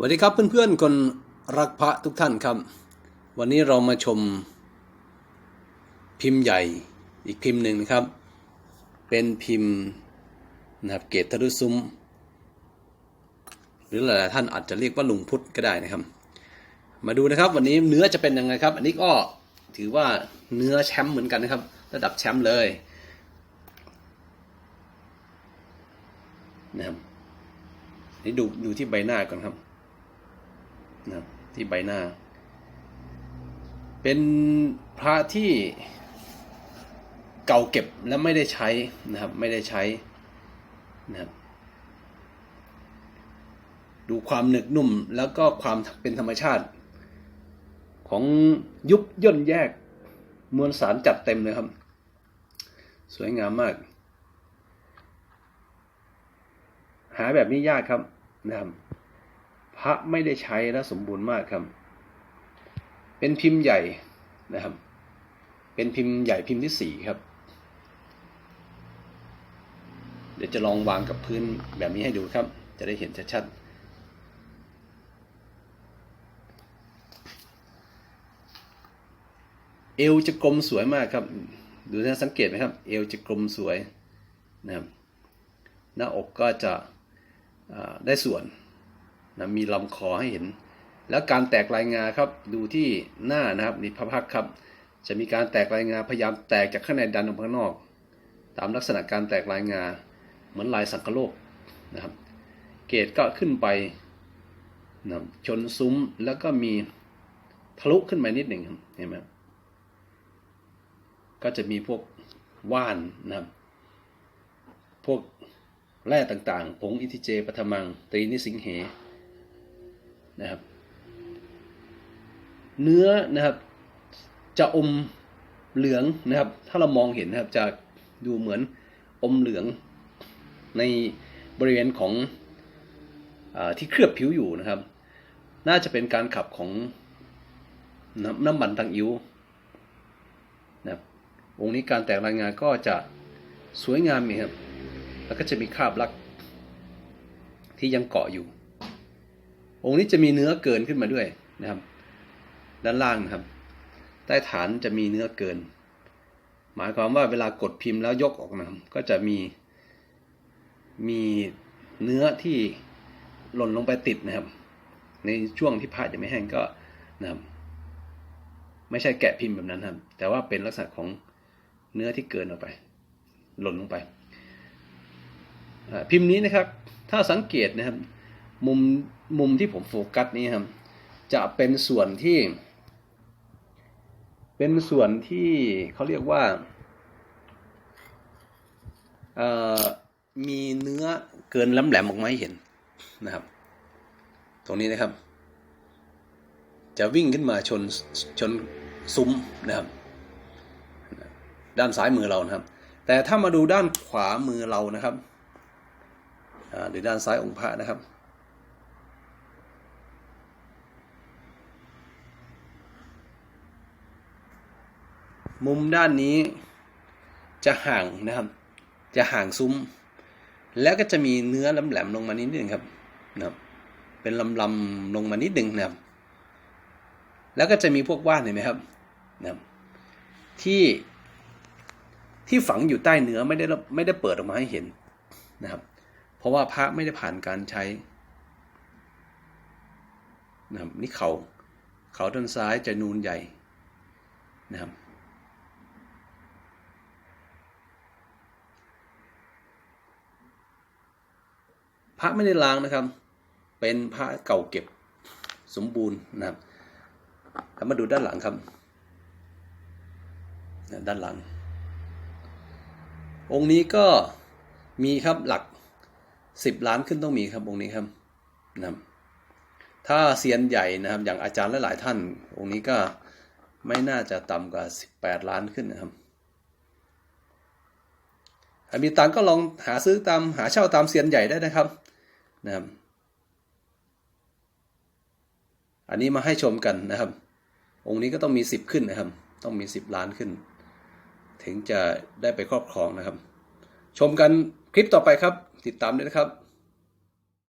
สวัสดีครับเพื่อนๆคนรักพระทุกท่านครับ วันนี้เรามาชมพิมพ์ใหญ่อีกพิมพ์หนึ่งนะครับ เป็นพิมพ์นะครับเกตทะลุซุ้ม หรือหลายๆท่านอาจจะเรียกว่าลุงพุทธก็ได้นะครับ มาดูนะครับวันนี้เนื้อจะเป็นยังไงครับ อันนี้ก็ถือว่าเนื้อแชมป์เหมือนกันนะครับ ระดับแชมป์เลยนะครับนี่ดูดูที่ใบหน้าก่อนครับ นะที่ใบหน้า เป็นพระที่เก่าเก็บและไม่ได้ใช้นะครับ ไม่ได้ใช้นะครับดูความหนึกนุ่มแล้วก็ความเป็นธรรมชาติ ของยุบย่นแยกมวลสารจัดเต็มเลยครับ สวยงามมาก หาแบบนี้ยากครับนะครับ พระไม่ได้ใช้และสมบูรณ์มากครับ เป็นพิมพ์ใหญ่นะครับ เป็นพิมพ์ใหญ่พิมพ์ที่สี่ครับ เดี๋ยวจะลองวางกับพื้นแบบนี้ให้ดูครับ จะได้เห็นชัดๆเอวจะกลมสวยมากครับ ดูนะสังเกตไหมครับ เอวจะกลมสวยนะครับ หน้าอกก็จะได้ส่วน นะมีลำคอให้เห็น แล้วการแตกลายงาครับดูที่หน้านะครับนี่พระพักข์ครับ จะมีการแตกลายงาพยายามแตกจากข้างในดันออกมาข้างนอก ตามลักษณะการแตกลายงาเหมือนลายสังคโลกนะครับ เกรดก็ขึ้นไปนะชนซุ้มแล้วก็มีทะลุขึ้นมานิดหนึ่งครับเห็นไหมก็จะมีพวกว่านนะครับ พวกแร่ต่างๆ ผงอิทิเจปฐมัง ตรีนิสิงเห นะครับ เนื้อนะครับ จะอมเหลืองนะครับ ถ้าเรามองเห็นนะครับจะดูเหมือนอมเหลืองในบริเวณของอที่เคลือบผิวอยู่นะครับ น่าจะเป็นการขับของน้ำน้ำมันตังอิ้วนะครับองค์นี้การแตกรายงานก็จะสวยงามมีครับ แล้วก็จะมีคราบลักที่ยังเกาะอยู่ องค์นี้จะมีเนื้อเกินขึ้นมาด้วยนะครับ ด้านล่างนะครับ ใต้ฐานจะมีเนื้อเกิน หมายความว่าเวลากดพิมพ์แล้วยกออกนะครับ ก็จะมี มีเนื้อที่หล่นลงไปติดนะครับ ในช่วงที่ผ้าจะไม่แห้งก็นะครับไม่ใช่แกะพิมพ์แบบนั้นครับ แต่ว่าเป็นลักษณะของเนื้อที่เกินออกไป หล่นลงไป พิมพ์นี้นะครับ ถ้าสังเกตนะครับ มุม มุมที่ผมโฟกัสนี้ครับ จะเป็นส่วนที่ เป็นส่วนที่เขาเรียกว่าเอ่อมีเนื้อเกินล้ำแหลมออกมาให้เห็นนะครับ ตรงนี้นะครับ จะวิ่งขึ้นมาชนชนซุ้มนะครับ ด้านซ้ายมือเรานะครับ แต่ถ้ามาดูด้านขวามือเรานะครับหรือด้านซ้ายองค์พระนะครับ มุมด้านนี้จะห่างนะครับ จะห่างซุ้ม แล้วก็จะมีเนื้อแหลมๆลงมานิดนึงครับนะครับ เป็นลำๆลงมานิดนึงนะครับ แล้วก็จะมีพวกว่านเห็นไหมครับนะครับที่ที่ฝังอยู่ใต้เนื้อไม่ได้ไม่ได้เปิดออกมาให้เห็นนะครับ เพราะว่าพระไม่ได้ผ่านการใช้นะครับนี่เขาเขาด้านซ้ายจะนูนใหญ่นะครับ พระไม่ได้ล้างนะครับ เป็นพระเก่าเก็บสมบูรณ์นะครับแล้วมาดูด้านหลังครับด้านหลัง องค์นี้ก็มีครับหลักสิบล้านขึ้นต้องมีครับองค์นี้ครับนะครับถ้าเซียนใหญ่นะครับ อย่างอาจารย์หลายๆท่าน องค์นี้ก็ไม่น่าจะต่ำกว่าสิบแปดล้านขึ้นนะครับ มีตังก็ลองหาซื้อตามหาเช่าตามเซียนใหญ่ได้นะครับนะครับ อันนี้มาให้ชมกันนะครับ องค์นี้ก็ต้องมีสิบขึ้นนะครับ ต้องมีสิบล้านขึ้น ถึงจะได้ไปครอบครองนะครับ ชมกันคลิปต่อไปครับ ติดตามด้วยนะครับ